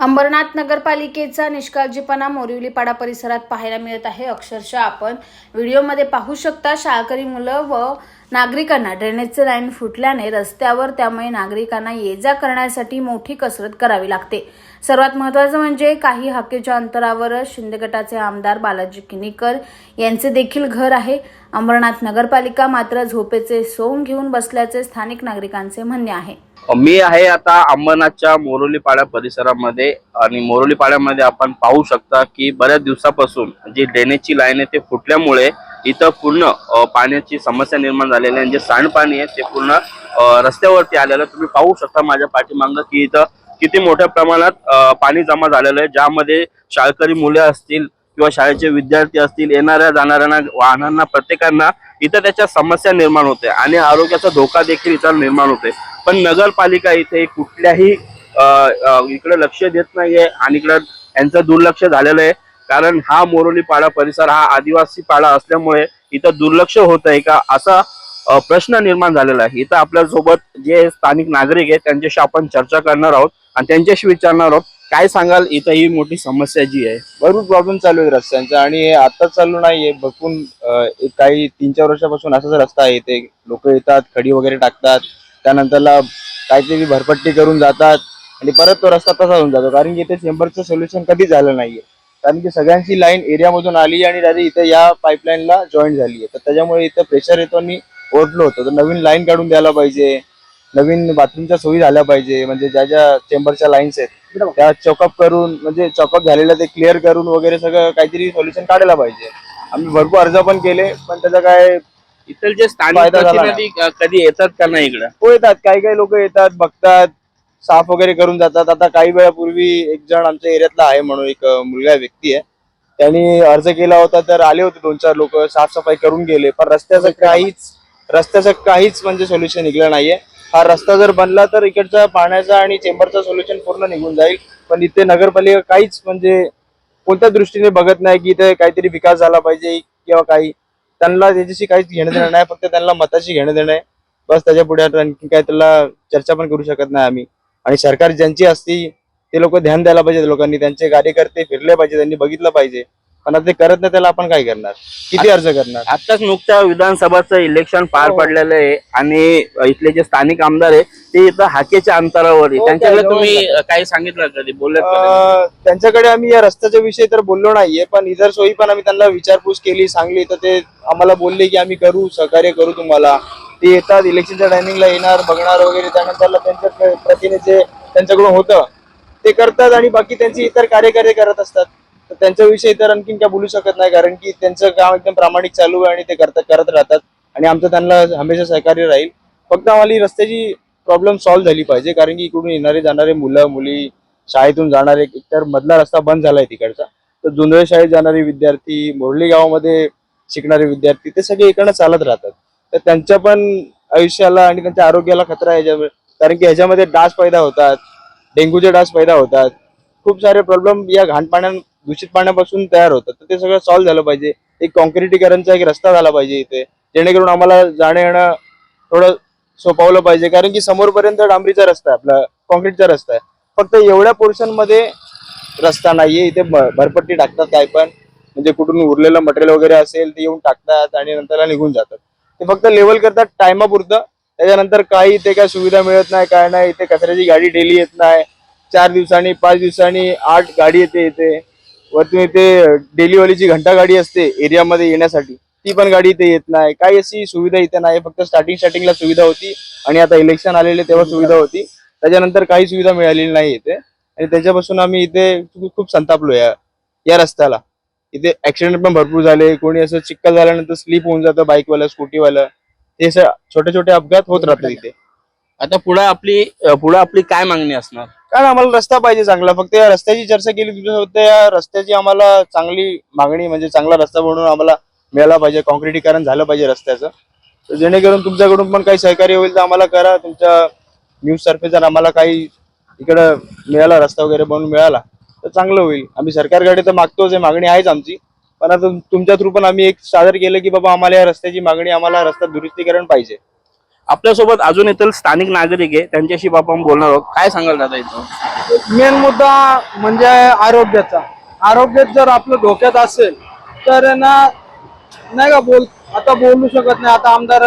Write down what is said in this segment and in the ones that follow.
अंबरनाथ नगरपालिकेचा निष्काळजीपणा मोरिवलीपाडा परिसरात पाहायला मिळत आहे. अक्षरशः आपण व्हिडिओमध्ये पाहू शकता शाळकरी मुलं व नागरिकांना ड्रेनेजचे लाईन फुटल्याने रस्त्यावर त्यामुळे नागरिकांना ये जा करण्यासाठी मोठी कसरत करावी लागते. सर्वात महत्त्वाचं म्हणजे काही हाकेच्या अंतरावरच शिंदे गटाचे आमदार बालाजी किनीकर यांचे देखील घर आहे. अंबरनाथ नगरपालिका मात्र झोपेचे सोंग घेऊन बसल्याचे स्थानिक नागरिकांचे म्हणणे आहे. मी आहे आता अंबरनाथच्या मोरोलीपाड्या परिसरामध्ये आणि मोरोलीपाड्यामध्ये आपण पाहू शकता की बऱ्याच दिवसापासून जी ड्रेनेजची लाईन आहे ते फुटल्यामुळे इथं पूर्ण पाण्याची समस्या निर्माण झालेली आहे. जे सांडपाणी आहे ते पूर्ण रस्त्यावरती आलेलं आहे. तुम्ही पाहू शकता माझ्या पाठीमागं की इथं किती मोठ्या प्रमाणात पाणी जमा झालेलं आहे ज्यामध्ये शाळकरी मुले असतील किंवा शाळेचे विद्यार्थी असतील येणाऱ्या जाणाऱ्यांना वाहनांना प्रत्येकांना इथं त्याच्या समस्या निर्माण होते. आणि आरोग्याचा धोका देखील इथं निर्माण होते. पण नगरपालिका इथे कुठल्याही इकडे लक्ष देत नाहीये आणि इकडं यांचं दुर्लक्ष झालेलं आहे. कारण हा मोरोली पाडा परिसर हा आदिवासी पाडा असल्यामुळे इथं दुर्लक्ष होत आहे का असा प्रश्न निर्माण झालेला आहे. इथं आपल्यासोबत जे स्थानिक नागरिक आहेत त्यांच्याशी आपण चर्चा करणार आहोत आणि त्यांच्याशी विचारणार आहोत काय सांगाल? इथं ही मोठी समस्या जी आहे. भरपूर प्रॉब्लेम चालू आहे रस्त्यांचा आणि आता चालू नाहीये. बघून काही तीन चार वर्षापासून असाच रस्ता आहे. इथे लोक येतात खडी वगैरे टाकतात. त्यानंतरला काहीतरी भरपट्टी करून जातात आणि परत तो रस्ता तसा होऊन जातो. कारण की इथे चेंबरचं सोल्युशन कधीच झालं नाहीये. कारण की सगळ्यांची लाईन एरियामधून आली आणि डायरेक्ट इथे या पाईपलाईनला जॉईन झाली आहे. तर त्याच्यामुळे इथं प्रेशर येतो आणि ओढलो होतो. तर नवीन लाईन काढून द्यायला पाहिजे. नवीन बाथरूमच्या सोयी झाल्या पाहिजे. म्हणजे ज्या ज्या चेंबरच्या लाईन्स आहेत त्या चॉकअप करून म्हणजे चॉकअप झालेलं ते क्लिअर करून वगैरे सगळं काहीतरी सोल्युशन काढायला पाहिजे. आम्ही भरपूर अर्ज पण केले पण त्याचा काय इथं जे स्थानिक फायदा झाला प्रतिनिधी अ, कधी येतात का नाही इकडं? हो येतात. काही काही लोक येतात बघतात साफ वगैरे करून जातात. आता काही वेळापूर्वी एक जण आमच्या एरियातला आहे म्हणून एक अं, मुलगा व्यक्ती आहे. त्यांनी अर्ज केला होता तर आले होते दोन चार लोक साफसफाई करून गेले. पण रस्त्याचं काहीच रस्त्याचं काहीच म्हणजे सोल्युशन निघलं नाहीये. हा रस्ता जर बनला तर इकडचा पाण्याचा आणि चेंबरचा सोल्युशन पूर्ण निघून जाईल. पण इथे नगरपालिका काहीच म्हणजे कोणत्या दृष्टीने बघत नाही की इथे काहीतरी विकास झाला पाहिजे किंवा काही. त्यांना त्याच्याशी काहीच घेणं देणं नाही फक्त त्यांना मताशी घेणं देणं आहे. बस त्याच्या पुढे आणखी काय त्याला चर्चा पण करू शकत नाही आम्ही. आणि सरकार ज्यांची असती ते लोक ध्यान द्यायला पाहिजे लोकांनी त्यांचे कार्यकर्ते फिरले पाहिजे त्यांनी बघितलं पाहिजे. पण आता ते करत नाही त्याला आपण काय करणार? किती अर्ज करणार? आताच नुकत्या विधानसभाचं इलेक्शन पार हो. पडलेलं आहे आणि इथले जे स्थानिक आमदार आहे ते इथं हाकेच्या अंतरावर आहे. हो, त्यांच्याकडे त्या तुम्ही काही सांगितलं कधी बोलले अं, त्यांच्याकडे आम्ही या रस्त्याच्या विषयी तर बोललो नाहीये पण इतर सोयी पण आम्ही त्यांना विचारपूस केली सांगली तर ते आम्हाला बोलले की आम्ही करू सहकार्य करू तुम्हाला. ते येतात इलेक्शनच्या टायमिंगला येणार बघणार वगैरे. त्यानंतर त्यांच्या प्रतिनिधी त्यांच्याकडून होतं ते करतात आणि बाकी त्यांची इतर कार्यकार्य करत असतात. तर त्यांच्याविषयी तर आणखीन काय बोलू शकत नाही कारण की त्यांचं काम एकदम प्रामाणिक चालू आहे आणि ते करतात करत राहतात. आणि आमचं त्यांना हमेशा सहकार्य राहील. फक्त आम्हाला रस्त्याची प्रॉब्लेम सॉल्व्ह झाली पाहिजे कारण की इकडून येणारे जाणारे मुलं मुली शाळेतून जाणारे एकतर मधला रस्ता बंद झालाय तिकडचा. तर जुंधळे शाळेत जाणारे विद्यार्थी मोरली गावामध्ये शिकणारे विद्यार्थी ते सगळे इकडनं चालत राहतात. तर त्यांच्या पण आयुष्याला आणि त्यांच्या आरोग्याला खतरा आहे याच्यामुळे कारण की ह्याच्यामध्ये डास पैदा होतात डेंग्यूचे डास पैदा होतात. खूप सारे प्रॉब्लेम या घाणपाण्यात दूषित पाण्यापासून तयार होतात. तर ते सगळं सॉल्व्ह झालं पाहिजे. एक कॉन्क्रिटीकरणचा एक रस्ता झाला पाहिजे इथे. जेणेकरून आम्हाला जाणं येणं थोडं सोपवलं पाहिजे. कारण की समोरपर्यंत डांबरीचा रस्ता आहे आपला कॉन्क्रीटचा रस्ता आहे. फक्त एवढ्या पोर्शनमध्ये रस्ता नाहीये. इथे भरपट्टी टाकतात काय पण. म्हणजे कुठून उरलेलं मटेरियल वगैरे असेल ते येऊन टाकतात आणि नंतर निघून जातात. ते फक्त लेवल करतात टायमापुरतं. त्याच्यानंतर काही इथे काय सुविधा मिळत नाही काय नाही. इथे कचऱ्याची गाडी डेली येत नाही. चार दिवसांनी पाच दिवसांनी आठ गाडी येते इथे. वरतून इथे डेलीवालीची घंटा गाडी असते एरियामध्ये येण्यासाठी. ती पण गाडी इथे येत नाही. काही अशी सुविधा इथे नाही. फक्त स्टार्टिंग स्टार्टिंगला सुविधा होती आणि आता इलेक्शन आलेले तेव्हा सुविधा होती. त्याच्यानंतर काही सुविधा मिळालेली नाही इथे. आणि त्याच्यापासून आम्ही इथे खूप- संतापलो या या रस्त्याला. इथे ऍक्सिडेंट पण भरपूर झाले. कोणी असं चिक्कल झाल्यानंतर स्लिप होऊन जातं बाईकवाला स्कूटीवाला ते असं छोटे छोटे अपघात होत राहतात इथे. आता पुढे आपली पुढे आपली काय मागणी असणार? कारण आम्हाला रस्ता पाहिजे चांगला. फक्त या रस्त्याची चर्चा केली तुझ्यासोबत या रस्त्याची आम्हाला चांगली मागणी म्हणजे चांगला रस्ता बनवून आम्हाला मिळाला पाहिजे. कॉन्क्रिटीकरण झालं पाहिजे रस्त्याचं. जेणेकरून तुमच्याकडून पण काही सहकार्य होईल तर आम्हाला करा. तुमच्या न्यूज तर्फे जर आम्हाला काही इकडं मिळाला रस्ता वगैरे बनवून मिळाला तर चांगलं होईल. आम्ही सरकारकडे तर मागतोच आहे मागणी आहेच आमची. पण आता तुमच्या थ्रू पण आम्ही एक सादर केलं की बाबा आम्हाला या रस्त्याची मागणी आम्हाला रस्ता दुरुस्तीकरण पाहिजे. आपल्यासोबत अजून येथील स्थानिक नागरिक आहे त्यांच्याशी आपण बोलणार आहोत. काय सांगाल दादा इथं? मेन मुद्दा म्हणजे आरोग्याचा. आरोग्य जर आपलं धोक्यात असेल तर ना नाही का बोल आता बोलू शकत नाही. आता आमदार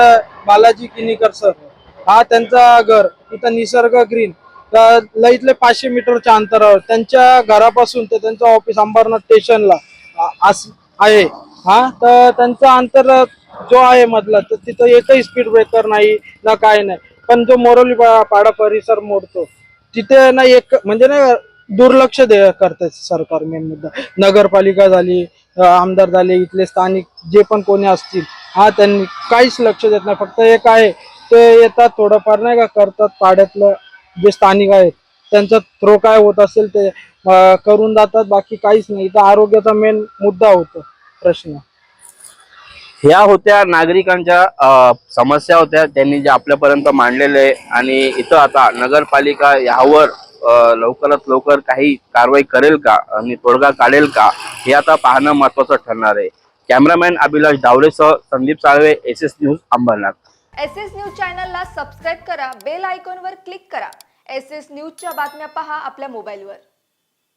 बालाजी किनीकर सर हा त्यांचा घर इथं निसर्ग ग्रीन तर लईतले पाचशे मीटरच्या अंतरावर त्यांच्या घरापासून ते त्यांचं ऑफिस अंबरनाथ स्टेशनला अस- आहे. हा? तर त्यांचा अंतर जो आहे मधला तर तिथं एकही स्पीड ब्रेकर नाही ना काय नाही. पण जो मोरोली पाडा परिसर मोडतो तिथे ना एक म्हणजे ना दुर्लक्ष दे करते सरकार मेन मुद्दा. नगरपालिका झाली आमदार झाले इथले स्थानिक जे पण कोणी असतील हा त्यांनी काहीच लक्ष देत नाही. फक्त एक आहे ते येतात थोडंफार नाही का करतात पाड्यातलं जे स्थानिक आहेत त्यांचा थ्रो काय होत असेल ते करून जातात बाकी काहीच नाही. इथं आरोग्याचा मेन मुद्दा होतो. प्रश्न. ह्या होत्या नागरिकांच्या अ, समस्या होत्या. त्यांनी जे आपल्यापर्यंत मांडलेले आहे आणि इथं आता नगरपालिका यावर अ, लवकरात लवकर काही कारवाई करेल का आणि तोडगा काढेल का हे आता पाहणं महत्वाचं ठरणार आहे. Cameraman Abhilash डावलेसह Sandeep Salve S S news Ambernath. S S news चॅनलला सबस्क्राईब करा बेल आयकॉनवर क्लिक करा. एस एस न्यूजच्या बातम्या पहा आपल्या मोबाईलवर.